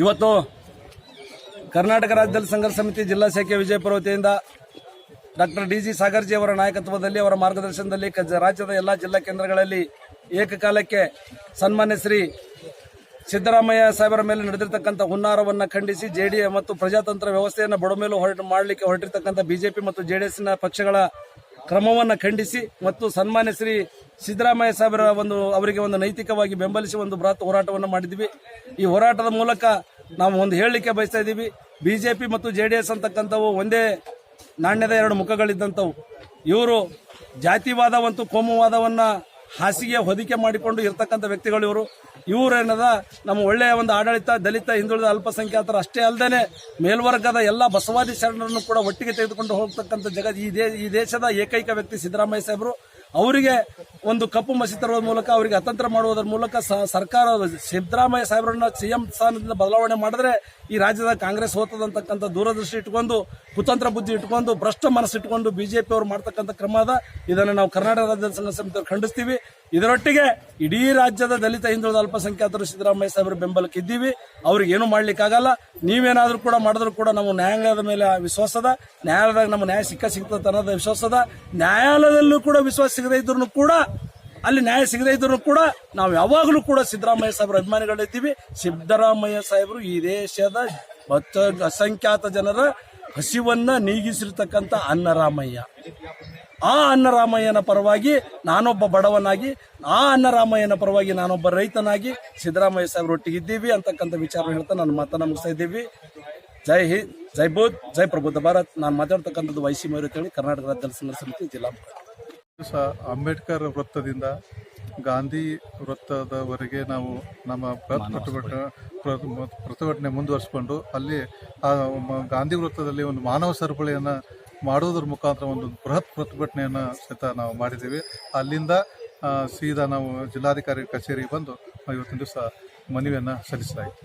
ಇವತ್ತು ಕರ್ನಾಟಕ ರಾಜ್ಯದಲ್ಲಿ ಸಂಘರ್ಷ ಸಮಿತಿ ಜಿಲ್ಲಾ ಶಾಖೆ ವಿಜಯಪುರ ವತಿಯಿಂದ ಡಾಕ್ಟರ್ ಡಿ ಜಿ ಸಾಗರ್ಜಿ ಅವರ ನಾಯಕತ್ವದಲ್ಲಿ ಅವರ ಮಾರ್ಗದರ್ಶನದಲ್ಲಿ ರಾಜ್ಯದ ಎಲ್ಲಾ ಜಿಲ್ಲಾ ಕೇಂದ್ರಗಳಲ್ಲಿ ಏಕಕಾಲಕ್ಕೆ ಸನ್ಮಾನ್ಯ ಶ್ರೀ ಸಿದ್ದರಾಮಯ್ಯ ಸಾಹೇಬರ ಮೇಲೆ ನಡೆದಿರ್ತಕ್ಕಂಥ ಹುನ್ನಾರವನ್ನು ಖಂಡಿಸಿ ಜೆಡಿ ಮತ್ತು ಪ್ರಜಾತಂತ್ರ ವ್ಯವಸ್ಥೆಯನ್ನು ಬಡಮೇಲು ಹೊರಟು ಮಾಡಲಿಕ್ಕೆ ಹೊರಟಿರ್ತಕ್ಕಂಥ ಬಿಜೆಪಿ ಮತ್ತು ಜೆಡಿಎಸ್ನ ಪಕ್ಷಗಳ ಕ್ರಮವನ್ನು ಖಂಡಿಸಿ ಮತ್ತು ಸನ್ಮಾನ್ಯ ಶ್ರೀ ಸಿದ್ದರಾಮಯ್ಯ ಸಾಹೇಬರ ಒಂದು, ಅವರಿಗೆ ಒಂದು ನೈತಿಕವಾಗಿ ಬೆಂಬಲಿಸಿ ಒಂದು ಬೃಹತ್ ಹೋರಾಟವನ್ನು ಮಾಡಿದ್ವಿ ಈ ಹೋರಾಟದ ಮೂಲಕ ನಾವು ಒಂದು ಹೇಳಲಿಕ್ಕೆ ಬಯಸ್ತಾ ಇದ್ದೀವಿ. ಬಿಜೆಪಿ ಮತ್ತು ಜೆಡಿಎಸ್ ಅಂತಕ್ಕಂಥವು ಒಂದೇ ನಾಣ್ಯದ ಎರಡು ಮುಖಗಳಿದ್ದಂಥವು. ಇವರು ಜಾತಿವಾದ ಕೋಮುವಾದವನ್ನು ಹಾಸಿಗೆ ಹೊದಿಕೆ ಮಾಡಿಕೊಂಡು ಇರತಕ್ಕಂಥ ವ್ಯಕ್ತಿಗಳು ಇವರು. ಇವರೇನದ ನಮ್ಮ ಒಳ್ಳೆಯ ಒಂದು ಆಡಳಿತ, ದಲಿತ, ಹಿಂದುಳಿದ ಅಲ್ಪಸಂಖ್ಯಾತರ ಅಷ್ಟೇ ಅಲ್ಲದೆ ಮೇಲ್ವರ್ಗದ ಎಲ್ಲ ಬಸವಾದಿ ಶರಣರನ್ನು ಕೂಡ ಒಟ್ಟಿಗೆ ತೆಗೆದುಕೊಂಡು ಹೋಗ್ತಕ್ಕಂಥ ಜಗತ್ ಈ ಈ ದೇಶದ ಏಕೈಕ ವ್ಯಕ್ತಿ ಸಿದ್ದರಾಮಯ್ಯ ಸಾಹೇಬರು. ಅವರಿಗೆ ಒಂದು ಕಪ್ಪು ಮಸಿ ತರುವ ಮೂಲಕ ಅವರಿಗೆ ಅತಂತ್ರ ಮಾಡುವುದರ ಮೂಲಕ ಸರ್ಕಾರ ಸಿದ್ದರಾಮಯ್ಯ ಸಾಹೇಬರನ್ನ ಸಿಎಂ ಸ್ಥಾನದಿಂದ ಬದಲಾವಣೆ ಮಾಡಿದ್ರೆ ಈ ರಾಜ್ಯದ ಕಾಂಗ್ರೆಸ್ ಹೋತದಂತಕ್ಕಂಥ ದೂರದೃಷ್ಟಿ ಇಟ್ಕೊಂಡು, ಕುತಂತ್ರ ಬುದ್ಧಿ ಇಟ್ಕೊಂಡು, ಭ್ರಷ್ಟ ಮನಸ್ಸು ಇಟ್ಕೊಂಡು ಬಿಜೆಪಿ ಅವರು ಮಾಡ್ತಕ್ಕಂಥ ಕ್ರಮ ಅದ. ಇದನ್ನು ನಾವು ಕರ್ನಾಟಕ ರಾಜ್ಯದ ಸಂಘ ಸಮಿತಿಯವರು ಖಂಡಿಸ್ತೀವಿ. ಇದರೊಟ್ಟಿಗೆ ಇಡೀ ರಾಜ್ಯದ ದಲಿತ, ಹಿಂದುಳಿದ ಅಲ್ಪಸಂಖ್ಯಾತರು ಸಿದ್ದರಾಮಯ್ಯ ಸಾಹೇಬರ ಬೆಂಬಲಕ್ಕೆ ಇದ್ದೀವಿ. ಅವ್ರಿಗೆ ಏನು ಮಾಡ್ಲಿಕ್ಕಾಗಲ್ಲ. ನೀವೇನಾದರೂ ಕೂಡ ಮಾಡಿದ್ರು ಕೂಡ ನಮ್ಮ ನ್ಯಾಯಾಲಯದ ಮೇಲೆ ವಿಶ್ವಾಸದ ನ್ಯಾಯಾಲಯದಾಗ ನಮ್ಮ ನ್ಯಾಯ ಸಿಕ್ಕ ಸಿಗ್ತದೆ ಅನ್ನೋದು ವಿಶ್ವಾಸದ ನ್ಯಾಯಾಲಯದಲ್ಲೂ ಕೂಡ ವಿಶ್ವಾಸ ಸಿಗದೇ ಇದ್ರು ಕೂಡ ಅಲ್ಲಿ ನ್ಯಾಯ ಸಿಗದೇ ಇದ್ರು ಕೂಡ ನಾವು ಯಾವಾಗಲೂ ಕೂಡ ಸಿದ್ದರಾಮಯ್ಯ ಸಾಹೇಬರ ಅಭಿಮಾನಿಗಳಿದ್ದೀವಿ ಸಿದ್ದರಾಮಯ್ಯ ಸಾಹೇಬರು ಈ ದೇಶದ ಅಸಂಖ್ಯಾತ ಜನರ ಹಸಿವನ್ನ ನೀಗಿಸಿರ್ತಕ್ಕಂಥ ಅನ್ನರಾಮಯ್ಯ. ಆ ಅನ್ನರಾಮಯ್ಯನ ಪರವಾಗಿ ನಾನೊಬ್ಬ ಬಡವನಾಗಿ, ಆ ಅನ್ನರಾಮಯ್ಯನ ಪರವಾಗಿ ನಾನೊಬ್ಬ ರೈತನಾಗಿ ಸಿದ್ದರಾಮಯ್ಯ ಸಾಹೇಬ್ರ ಒಟ್ಟಿಗಿದ್ದೀವಿ ಅಂತಕ್ಕಂಥ ವಿಚಾರ ಹೇಳ್ತಾ ನಾನು ಮಾತನ್ನು ಮುಗಿಸ್ತಾ ಇದ್ದೀವಿ. ಜೈ ಹಿಂದ್, ಜೈ ಬೌದ್ಧ ಜೈ ಪ್ರಬುದ್ಧ ಭಾರತ್. ನಾನು ಮಾತಾಡ್ತಕ್ಕಂಥದ್ದು ವೈಸಿ ಮೇರು ಕರ್ನಾಟಕ ರಾಜ್ಯ ಸಮಿತಿ ಜಿಲ್ಲಾ ದಿವಸ ಅಂಬೇಡ್ಕರ್ ವೃತ್ತದಿಂದ ಗಾಂಧಿ ವೃತ್ತದವರೆಗೆ ನಾವು ನಮ್ಮ ಬೃಹತ್ ಪ್ರತಿಭಟನೆ ಪ್ರ- ಪ್ರತಿಭಟನೆ ಮುಂದುವರಿಸಿಕೊಂಡು ಅಲ್ಲಿ ಆ ಮ- ಗಾಂಧಿ ವೃತ್ತದಲ್ಲಿ ಒಂದು ಮಾನವ ಸರಪಳಿಯನ್ನು ಮಾಡುವುದರ ಮುಖಾಂತರ ಒಂದು ಬೃಹತ್ ಪ್ರತಿಭಟನೆಯನ್ನು ಸಹಿತ ನಾವು ಮಾಡಿದ್ದೀವಿ. ಅಲ್ಲಿಂದ ಸೀದಾ ನಾವು ಜಿಲ್ಲಾಧಿಕಾರಿ ಕಚೇರಿಗೆ ಬಂದು ಇವತ್ತಿನ ದಿವಸ ಮನವಿಯನ್ನು ಸಲ್ಲಿಸಲಾಯಿತು.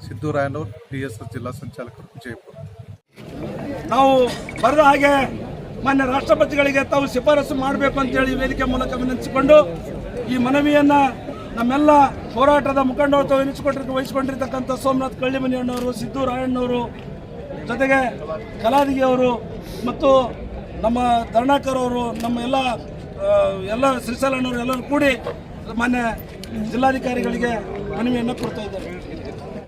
ಸಿದ್ದೂರಾಯನವರು ಡಿ ಎಸ್ ಎಸ್ ಜಿಲ್ಲಾ ಸಂಚಾಲಕರು ವಿಜಯಪುರ ನಾವು ಬರೆದ ಹಾಗೆ ಮಾನ್ಯ ರಾಷ್ಟ್ರಪತಿಗಳಿಗೆ ತಾವು ಶಿಫಾರಸು ಮಾಡಬೇಕು ಅಂತೇಳಿ ವೇದಿಕೆ ಮೂಲಕ ವಿನಂತಿಸಿಕೊಂಡು ಈ ಮನವಿಯನ್ನು ನಮ್ಮೆಲ್ಲ ಹೋರಾಟದ ಮುಖಂಡರು ತಾವು ಎನಿಸಿಕೊಂಡಿರ್ತ ವಹಿಸಿಕೊಂಡಿರ್ತಕ್ಕಂಥ ಸೋಮನಾಥ್ ಕಳ್ಳಿಮನಿಯಣ್ಣವರು, ಸಿದ್ದು ರಾಯಣ್ಣವರು, ಜೊತೆಗೆ ಕಲಾದಿಗೆ ಅವರು ಮತ್ತು ನಮ್ಮ ಅವರು, ನಮ್ಮ ಎಲ್ಲ ಎಲ್ಲ ಶ್ರೀಶೈಲಣ್ಣವರು ಎಲ್ಲರೂ ಕೂಡಿ ಮಾನ್ಯ ಜಿಲ್ಲಾಧಿಕಾರಿಗಳಿಗೆ ಮನವಿಯನ್ನು ಕೊಡ್ತಾ ಇದ್ದಾರೆ.